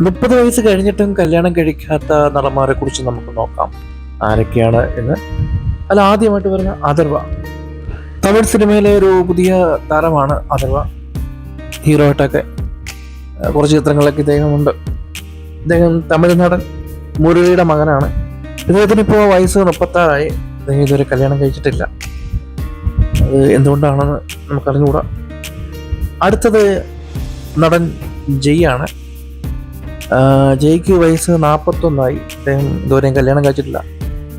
മുപ്പത് വയസ്സ് കഴിഞ്ഞിട്ടും കല്യാണം കഴിക്കാത്ത നടന്മാരെ കുറിച്ച് നമുക്ക് നോക്കാം. ആരൊക്കെയാണ് എന്ന്? അല്ല ആദ്യമായിട്ട് പറഞ്ഞ അഥർവ. തമിഴ് സിനിമയിലെ ഒരു പുതിയ താരമാണ് അഥർവ. ഹീറോ ആയിട്ടൊക്കെ കുറച്ച് ചിത്രങ്ങളിലൊക്കെ ഇദ്ദേഹമുണ്ട്. ഇദ്ദേഹം തമിഴ് നടൻ മുരളിയുടെ മകനാണ്. ഇദ്ദേഹത്തിന് ഇപ്പോൾ വയസ്സ് മുപ്പത്താറായി. ഇദ്ദേഹം ഇതുവരെ കല്യാണം കഴിച്ചിട്ടില്ല. അത് എന്തുകൊണ്ടാണെന്ന് നമുക്കറിഞ്ഞുകൂടാ. അടുത്തത് നടൻ ജയ് ആണ് ജയ്ക്ക് വയസ്സ് നാൽപ്പത്തൊന്നായി അദ്ദേഹം ഇതുവരെയും കല്യാണം കഴിച്ചിട്ടില്ല.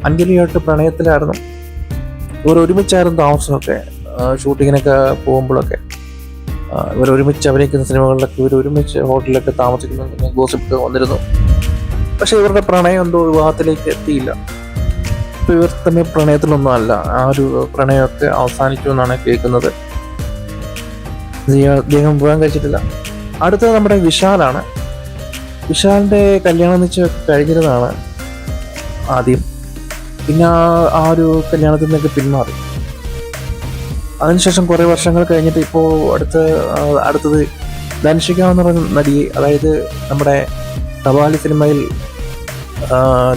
അഞ്ജലിയായിട്ട് പ്രണയത്തിലായിരുന്നു. ഇവർ ഒരുമിച്ചായിരുന്നു താമസമൊക്കെ ഷൂട്ടിങ്ങിനൊക്കെ പോകുമ്പോഴൊക്കെ. ഇവർ ഒരുമിച്ച് അഭിനയിക്കുന്ന സിനിമകളിലൊക്കെ ഇവർ ഒരുമിച്ച് ഹോട്ടലിലൊക്കെ താമസിക്കുന്ന ഗോസിപ്പ് വന്നിരുന്നു. പക്ഷേ ഇവരുടെ പ്രണയം എന്തോ വിവാഹത്തിലേക്ക് എത്തിയില്ല. ഇപ്പോൾ ഇവർ തമ്മിൽ പ്രണയത്തിലൊന്നും അല്ല. ആ ഒരു പ്രണയമൊക്കെ അവസാനിച്ചു എന്നാണ് കേൾക്കുന്നത്. അദ്ദേഹം വിവാഹം കഴിച്ചിട്ടില്ല. അടുത്തത് നമ്മുടെ വിശാലാണ്. വിശാലിന്റെ കല്യാണം നിശ്ചയം കഴിഞ്ഞിരുന്നതാണ് ആദ്യം. പിന്നെ ആ- ഒരു കല്യാണത്തിൽ നിന്നൊക്കെ പിന്മാറി. അതിനുശേഷം കുറേ വർഷങ്ങൾ കഴിഞ്ഞിട്ട് ഇപ്പോൾ അടുത്ത അടുത്തത് ധനുഷിക എന്ന് പറയുന്ന നടി അതായത് നമ്മുടെ തപാലി സിനിമയിൽ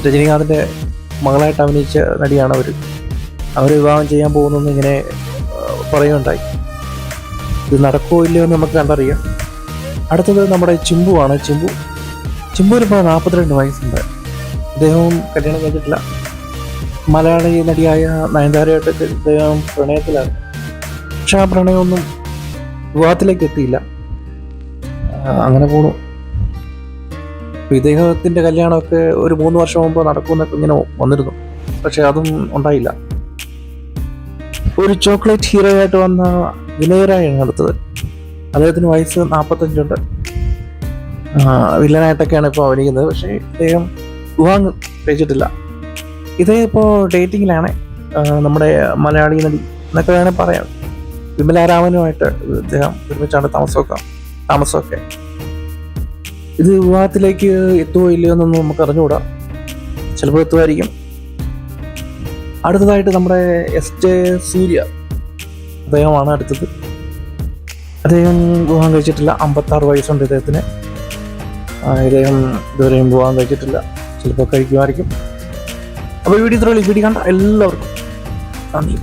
രജനീകാന്തിന്റെ മകളായിട്ട് അഭിനയിച്ച നടിയാണ് അവർ അവർ വിവാഹം ചെയ്യാൻ പോകുന്നെന്ന് ഇങ്ങനെ പറയുകയുണ്ടായി ഇത് നടക്കുമോ ഇല്ലയോ എന്ന് നമുക്ക് കണ്ടറിയാം. അടുത്തത് നമ്മുടെ ചിമ്പുവാണ്. ചിമ്പു ചിമ്പുവിന് ഇപ്പോൾ നാൽപ്പത്തിരണ്ട് വയസ്സുണ്ട്. അദ്ദേഹവും കല്യാണം കഴിച്ചിട്ടില്ല. മലയാളി നടിയായ നയൻതാരയായിട്ട് അദ്ദേഹം പ്രണയത്തിലാണ്. പക്ഷെ ആ പ്രണയമൊന്നും വിവാഹത്തിലേക്ക് എത്തിയില്ല. അങ്ങനെ പോണു. ഇദ്ദേഹത്തിന്റെ കല്യാണമൊക്കെ ഒരു മൂന്ന് വർഷം മുമ്പ് നടക്കുമെന്നൊക്കെ ഇങ്ങനെ വന്നിരുന്നു. പക്ഷെ അതും ഉണ്ടായില്ല. ഒരു ചോക്ലേറ്റ് ഹീറോ ആയിട്ട് വന്ന വിനയരായാണ് അടുത്തത്. അദ്ദേഹത്തിന് വയസ്സ് നാൽപ്പത്തഞ്ചുണ്ട് വില്ലനായിട്ടൊക്കെയാണ് ഇപ്പോൾ അഭിനയിക്കുന്നത്. പക്ഷേ ഇദ്ദേഹം വിവാഹം കഴിച്ചിട്ടില്ല ഇതേ ഇപ്പോൾ ഡേറ്റിങ്ങിലാണ് നമ്മുടെ മലയാളി നടി എന്നൊക്കെ വേണമെങ്കിൽ പറയാം. വിമലാരാമനുമായിട്ട് ഇദ്ദേഹം ഒരുമിച്ചാണ് താമസമൊക്കെ താമസമൊക്കെ. ഇത് വിവാഹത്തിലേക്ക് എത്തുമോ ഇല്ലയോ എന്നൊന്നും നമുക്ക് അറിഞ്ഞുകൂടാ. ചിലപ്പോൾ എത്തുമായിരിക്കും. അടുത്തതായിട്ട് നമ്മുടെ എസ് ജെ സൂര്യ അദ്ദേഹമാണ് അടുത്തത്. അദ്ദേഹം വിവാഹം കഴിച്ചിട്ടില്ല അമ്പത്താറ് വയസ്സുണ്ട് ഇദ്ദേഹത്തിന്. ഇദ്ദേഹം ഇതുവരെയും പോകാൻ കഴിച്ചിട്ടില്ല ചിലപ്പോൾ കഴിക്കുമായിരിക്കും. അപ്പോൾ ഈ വീഡിയോ ഇത്രയുള്ളൂ വീഡിയോ കണ്ട എല്ലാവർക്കും നന്ദി.